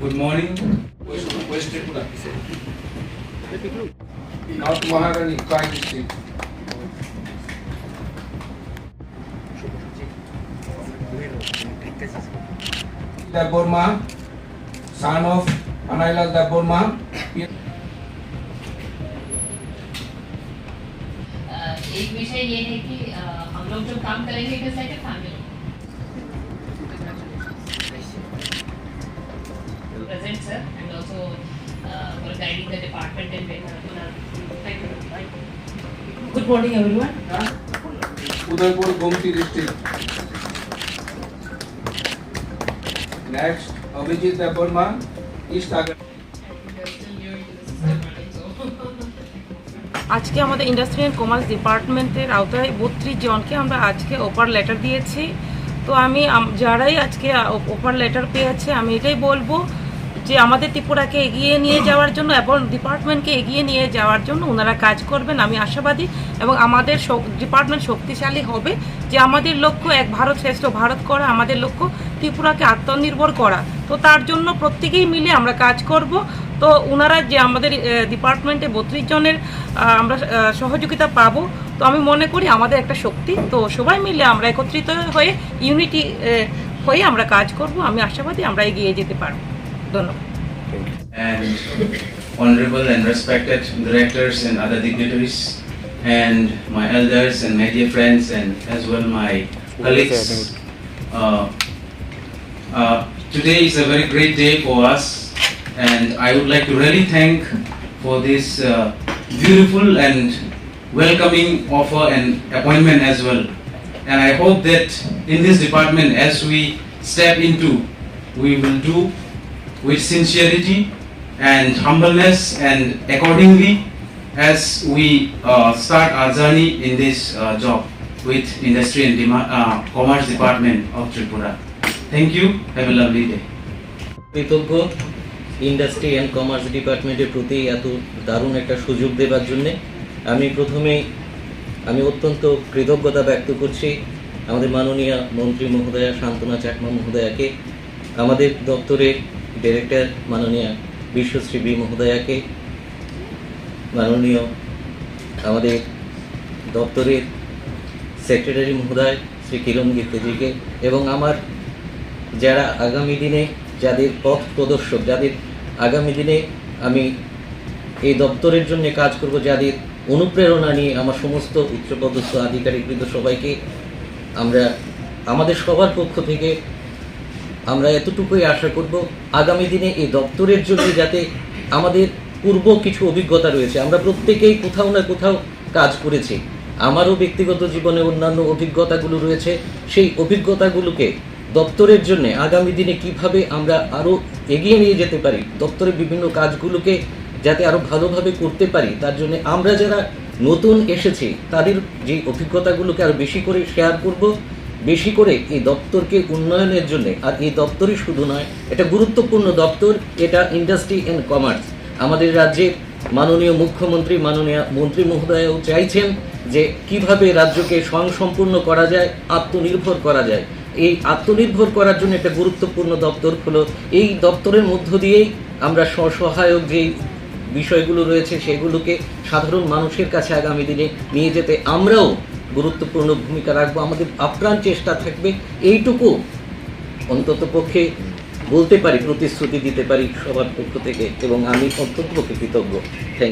Good morning north महारानी Congress seat एक विषय ये है कि uh, हम लोग जो काम करेंगे it is like a family present sir and also uh, for guiding the department in Vedna. Thank you. Good morning, everyone. Udaipur, Gomti district. Next, Abhijit Burma, East Agar. They're still new into the system, madam, so. আজকে আমাদের industry and commerce ডিপার্টমেন্টের আওতায় বত্রিশ জনকে আমরা আজকে offer letter দিয়েছি তো আমি আম- যারাই আজকে অফার লেটার পেয়েছে আমি এটাই বলবো যে আমাদের ত্রিপুরাকে এগিয়ে নিয়ে যাওয়ার জন্য এবং ডিপার্টমেন্টকে এগিয়ে নিয়ে যাওয়ার জন্য ওনারা কাজ করবেন, আমি আশাবাদী। এবং আমাদের ডিপার্টমেন্ট শক্তিশালী হবে যে আমাদের লক্ষ্য এক ভারত শ্রেষ্ঠ ভারত করা, আমাদের লক্ষ্য ত্রিপুরাকে আত্মনির্ভর করা। তো তার জন্য প্রত্যেকেই মিলে আমরা কাজ করব। তো ওনারা যে আমাদের ডিপার্টমেন্টে বত্রিশ জনের আমরা সহযোগিতা পাবো, তো আমি মনে করি আমাদের একটা শক্তি। তো সবাই মিলে আমরা একত্রিত হয়ে, ইউনিটি হয়ে আমরা কাজ করব। আমি আশাবাদী আমরা এগিয়ে যেতে পারব। ধন্যবাদ and honorable and respected directors and other dignitaries and my elders and my dear friends and as well my colleagues. Uh, uh, today is a very great day for us and I would like to really thank for this uh, beautiful and welcoming offer and appointment as well. And I hope that in this department as we step into, we will do with sincerity and humbleness and accordingly as we uh, start our journey in this uh, job with industry and Dema- uh, commerce department of Tripura. Thank you. Have a lovely day. কৃতজ্ঞ industry and commerce ডিপার্টমেন্টের প্রতি এত দারুণ একটা সুযোগ দেওয়ার জন্যে আমি প্রথমেই আমি অত্যন্ত কৃতজ্ঞতা ব্যক্ত করছি আমাদের মাননীয় মন্ত্রী মহোদয়া শান্তনা চাকমা মহোদয়াকে আমাদের দপ্তরের ডিরেক্টর মাননীয় বিশ্বশ্রী বি মহোদয়াকে, মাননীয় আমাদের দপ্তরের সেক্রেটারি মহোদয় শ্রী কিরণ গীতজিকে এবং আমার যারা আগামী দিনে যাদের পথ প্রদর্শক, যাদের আগামী দিনে আমি এই দপ্তরের জন্য কাজ করব, যাদের অনুপ্রেরণা নিয়ে আমার সমস্ত উচ্চপদস্থ আধিকারিকবৃন্দ সবাইকে আমরা, আমাদের সবার পক্ষ থেকে আমরা এতটুকুই আশা করব আগামী দিনে এই দপ্তরের জন্য যাতে আমাদের পূর্ব কিছু অভিজ্ঞতা রয়েছে। আমরা প্রত্যেকেই কোথাও না কোথাও কাজ করেছি। আমারও ব্যক্তিগত জীবনে অন্যান্য অভিজ্ঞতাগুলো রয়েছে। সেই অভিজ্ঞতাগুলোকে দপ্তরের জন্য আগামী দিনে কীভাবে আমরা আরও এগিয়ে নিয়ে যেতে পারি, দপ্তরের বিভিন্ন কাজগুলোকে যাতে আরও ভালোভাবে করতে পারি, তার জন্য আমরা যারা নতুন এসেছি, তাদের যে অভিজ্ঞতাগুলোকে আরও বেশি করে শেয়ার করব। বেশি করে এই দপ্তরকে উন্নয়নের জন্য, আর এই দপ্তরই শুধু নয়, এটা গুরুত্বপূর্ণ দপ্তর, এটা ইন্ডাস্ট্রি অ্যান্ড কমার্স আমাদের রাজ্যে মাননীয় মুখ্যমন্ত্রী, মাননীয় মন্ত্রী মহোদয়ও চাইছেন যে কীভাবে রাজ্যকে স্বয়ংসম্পূর্ণ করা যায়, আত্মনির্ভর করা যায়। এই আত্মনির্ভর করার জন্য একটা গুরুত্বপূর্ণ দপ্তর হলো, এই দপ্তরের মধ্য দিয়েই আমরা স্বসহায়ক যেই বিষয়গুলো রয়েছে, সেগুলোকে সাধারণ মানুষের কাছে আগামী দিনে নিয়ে যেতে আমরাও গুরুত্বপূর্ণ ভূমিকা রাখব। আমাদের আপ্রাণ চেষ্টা থাকবে। এইটুকু অন্তত পক্ষে বলতে পারি, প্রতিশ্রুতি দিতে পারি সবার পক্ষ থেকে এবং আমি অন্তত পক্ষে কৃতজ্ঞ থ্যাংক